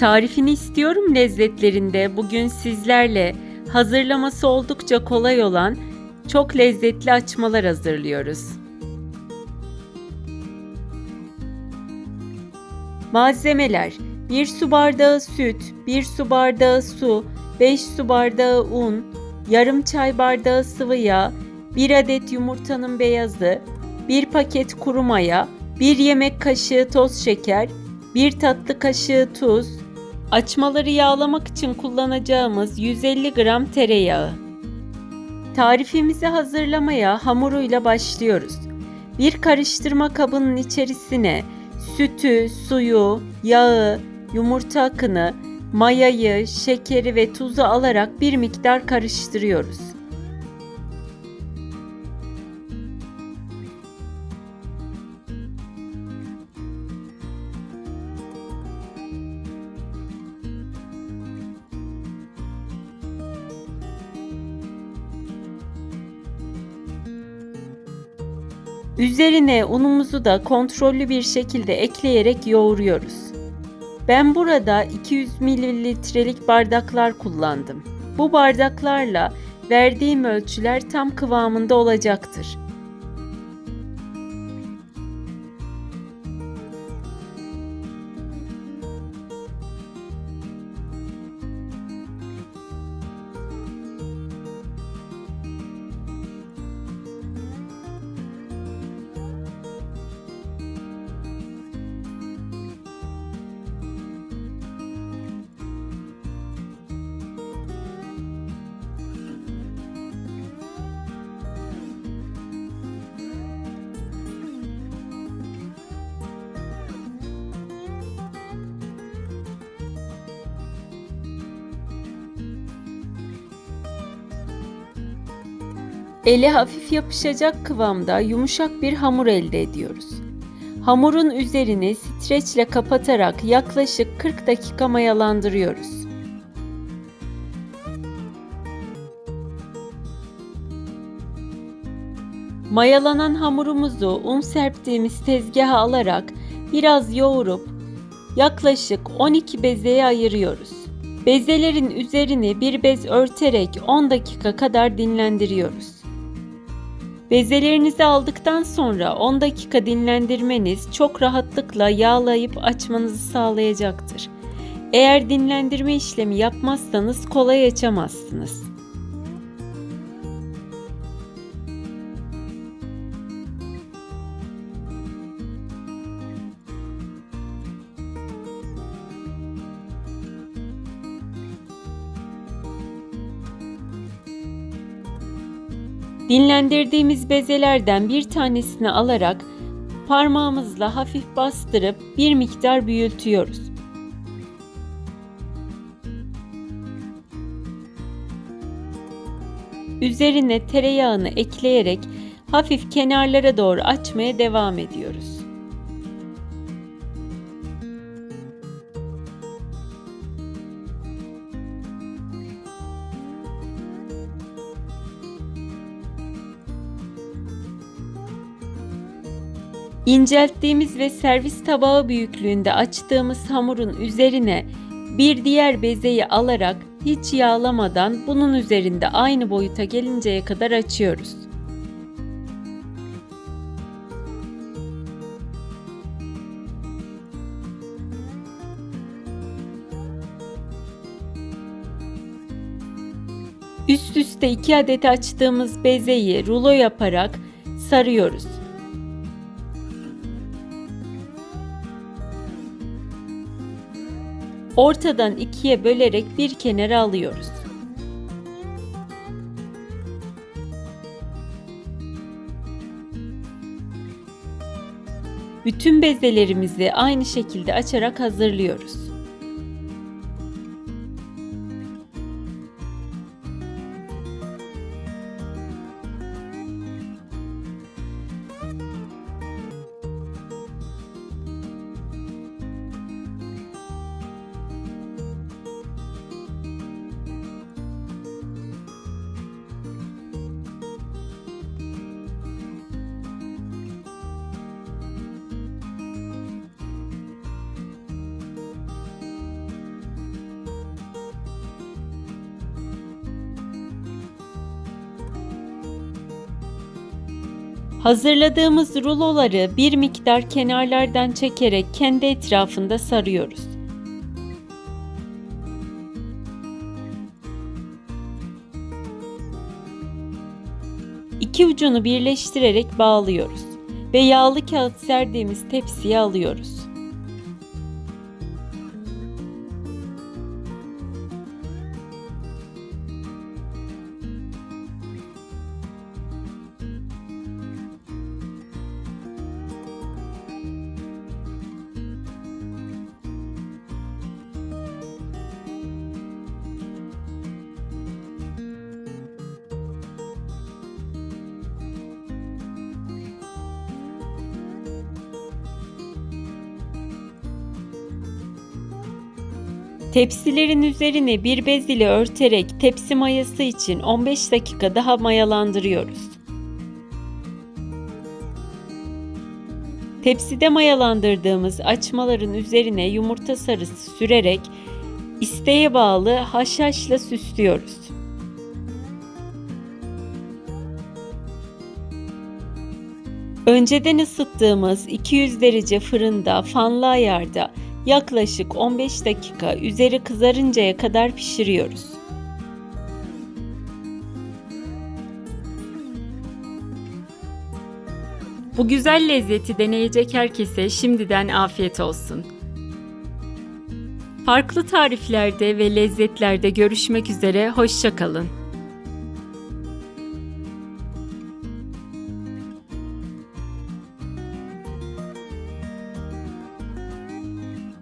Tarifini istiyorum lezzetlerinde bugün sizlerle hazırlaması oldukça kolay olan çok lezzetli açmalar hazırlıyoruz. Malzemeler 1 su bardağı süt, 1 su bardağı su, 5 su bardağı un, yarım çay bardağı sıvı yağ, 1 adet yumurtanın beyazı, 1 paket kuru maya, 1 yemek kaşığı toz şeker, 1 tatlı kaşığı tuz, açmaları yağlamak için kullanacağımız 150 gram tereyağı. Tarifimizi hazırlamaya hamuruyla başlıyoruz. Bir karıştırma kabının içerisine sütü, suyu, yağı, yumurta akını, mayayı, şekeri ve tuzu alarak bir miktar karıştırıyoruz. Üzerine unumuzu da kontrollü bir şekilde ekleyerek yoğuruyoruz. Ben burada 200 mililitrelik bardaklar kullandım. Bu bardaklarla verdiğim ölçüler tam kıvamında olacaktır. Eli hafif yapışacak kıvamda yumuşak bir hamur elde ediyoruz. Hamurun üzerini streçle kapatarak yaklaşık 40 dakika mayalandırıyoruz. Mayalanan hamurumuzu un serptiğimiz tezgaha alarak biraz yoğurup yaklaşık 12 bezeye ayırıyoruz. Bezelerin üzerini bir bez örterek 10 dakika kadar dinlendiriyoruz. Bezelerinizi aldıktan sonra 10 dakika dinlendirmeniz çok rahatlıkla yağlayıp açmanızı sağlayacaktır. Eğer dinlendirme işlemi yapmazsanız kolay açamazsınız. Dinlendirdiğimiz bezelerden bir tanesini alarak parmağımızla hafif bastırıp bir miktar büyütüyoruz. Üzerine tereyağını ekleyerek hafif kenarlara doğru açmaya devam ediyoruz. İncelttiğimiz ve servis tabağı büyüklüğünde açtığımız hamurun üzerine bir diğer bezeyi alarak hiç yağlamadan bunun üzerinde aynı boyuta gelinceye kadar açıyoruz. Üst üste iki adet açtığımız bezeyi rulo yaparak sarıyoruz. Ortadan ikiye bölerek bir kenara alıyoruz. Bütün bezelerimizi aynı şekilde açarak hazırlıyoruz. Hazırladığımız ruloları bir miktar kenarlardan çekerek kendi etrafında sarıyoruz. İki ucunu birleştirerek bağlıyoruz ve yağlı kağıt serdiğimiz tepsiye alıyoruz. Tepsilerin üzerine bir bez ile örterek tepsi mayası için 15 dakika daha mayalandırıyoruz. Tepside mayalandırdığımız açmaların üzerine yumurta sarısı sürerek isteğe bağlı haşhaşla süslüyoruz. Önceden ısıttığımız 200 derece fırında fanlı ayarda yaklaşık 15 dakika üzeri kızarıncaya kadar pişiriyoruz. Bu güzel lezzeti deneyecek herkese şimdiden afiyet olsun. Farklı tariflerde ve lezzetlerde görüşmek üzere, hoşçakalın.